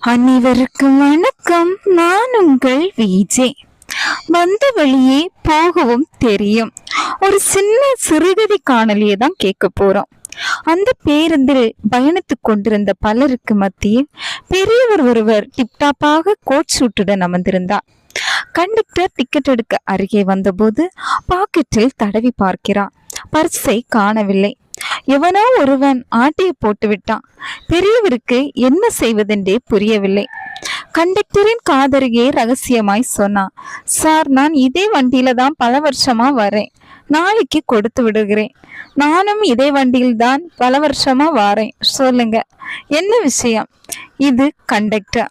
அனைவருக்கும் வணக்கம். நான் உங்கள் விஜே வந்த வழியே போகவும் தெரியும். ஒரு சின்ன சிறுகதை காணொலியை தான் கேட்க போறோம். அந்த பேருந்தில் பயணித்துக் கொண்டிருந்த பலருக்கு மத்தியில் பெரியவர் ஒருவர் டிப்டாப்பாக கோட் சூட்டுடன் அமர்ந்திருந்தார். கண்டக்டர் டிக்கெட் எடுக்க அருகே வந்தபோது பாக்கெட்டில் தடவி பார்க்கிறார். பர்ஸை காணவில்லை. எவனோ ஒருவன் ஆட்டையை போட்டு விட்டான் பெரியவருக்கு என்ன செய்வதென்றே புரியவில்லை. கண்டக்டரின் காதருகே ரகசியமாய் சொன்னான் சார் நான் இதே வண்டியில தான் பல வருஷமா வரேன். நாளைக்கு கொடுத்து விடுகிறேன். நானும் இதே வண்டியில் தான் பல வருஷமா வரேன். சொல்லுங்க என்ன விஷயம்? இது கண்டக்டர்.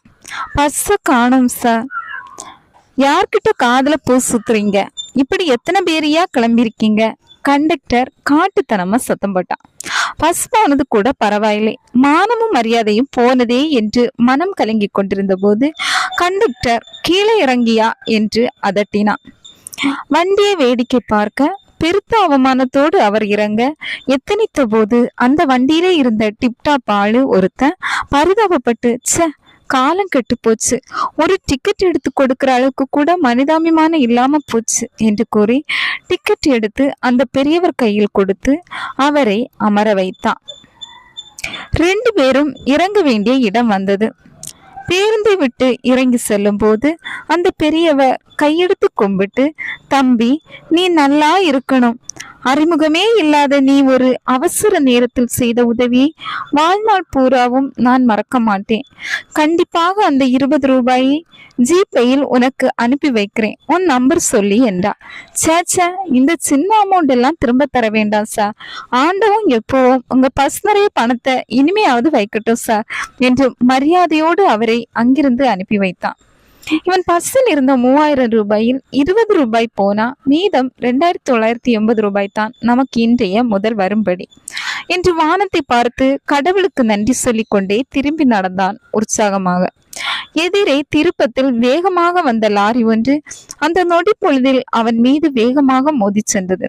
பஸ்ஸை காணும் சார். யார்கிட்ட காதல பூ சுத்துறீங்க? இப்படி எத்தனை பேரையா கிளம்பியிருக்கீங்க? கண்டக்டர் காட்டுத்தனமா சத்தம் போட்டான். பஸ் போனது கூட பரவாயில்லை. மானமும் மரியாதையும் போனதே என்று மனம் கலங்கி கொண்டிருந்த போது கண்டக்டர் கீழே இறங்கியா என்று அதட்டினான். வண்டியை வேடிக்கை பார்க்க பெருத்த அவமானத்தோடு அவர் இறங்க எத்தனித்த போது அந்த வண்டியிலே இருந்த டிப்டாப் ஆளு ஒருத்தன் பரிதாபப்பட்டு ச காலம் கெட்டு போச்சு ஒரு டிக்கெட் எடுத்து கொடுக்குற அளவுக்கு கூட மனிதாபிமானம் இல்லாம போச்சு என்று கூறி டிக்கெட் எடுத்து அந்த பெரியவர் கையில் கொடுத்து அவரை அமர வைத்தான். ரெண்டு பேரும் இறங்க வேண்டிய இடம் வந்தது. பேருந்தை விட்டு இறங்கி செல்லும் போது அந்த பெரியவர் கையெடுத்து கும்பிட்டு தம்பி நீ நல்லா இருக்கணும். அறிமுகமே இல்லாத நீ ஒரு அவசர நேரத்தில் செய்த உதவியை வாழ்நாள் பூராவும் நான் மறக்க மாட்டேன். கண்டிப்பாக அந்த இருபது ரூபாயை ஜிபேயில் உனக்கு அனுப்பி வைக்கிறேன். உன் நம்பர் சொல்லி என்றார் சேச்சே இந்த சின்ன அமௌண்ட் எல்லாம் திரும்ப தர வேண்டாம் சார் ஆண்டவும் எப்போவும் உங்க பஸ் நிறைய பணத்தை இனிமையாவது வைக்கட்டும் சார் என்று மரியாதையோடு அவரை அங்கிருந்து அனுப்பி வைத்தான். இவன் பர்சில் இருந்த மூவாயிரம் ரூபாயில் இருபது ரூபாய் போனா மீதம் ரெண்டாயிரத்தி தொள்ளாயிரத்தி எண்பது ரூபாய் தான் நமக்கு இன்றைய முதல் வரும்படி. என்று வானத்தை பார்த்து கடவுளுக்கு நன்றி சொல்லிக் கொண்டே திரும்பி நடந்தான் உற்சாகமாக. எதிரே திருப்பத்தில் வேகமாக வந்த லாரி ஒன்று அந்த நொடி பொழுதில் அவன் மீது வேகமாக மோதி சென்றது.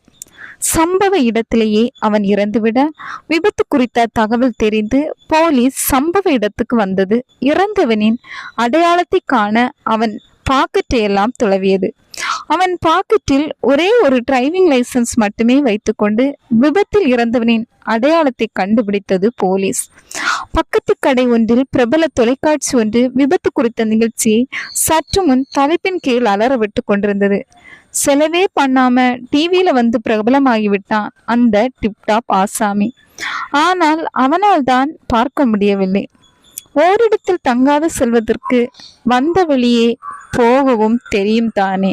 சம்பவ இடத்திலேயே அவன் இறந்துவிட விபத்து குறித்த தகவல் தெரிந்து போலீஸ் சம்பவ இடத்துக்கு வந்தது. இறந்தவனின் அடையாளத்தை காண அவன் பாக்கெட்டை எல்லாம் துளவியது. அவன் பாக்கெட்டில் ஒரே ஒரு டிரைவிங் லைசன்ஸ் மட்டுமே வைத்துக்கொண்டு விபத்தில் இறந்தவனின் அடையாளத்தை கண்டுபிடித்தது போலீஸ். பக்கத்து கடை ஒன்றில் பிரபல தொலைக்காட்சி ஒன்று விபத்து குறித்த நிகழ்ச்சியை சற்று முன் தலைப்பின் கீழ் அலற விட்டு கொண்டிருந்தது. செலவே பண்ணாம டிவியில வந்து பிரபலமாகிவிட்டான் அந்த டிப்டாப் ஆசாமி. ஆனால் அவனால் தான் பார்க்க முடியவில்லை. ஓரிடத்தில் தங்காத செல்வதற்கு வந்த வழியே போகவும் தெரியும் தானே.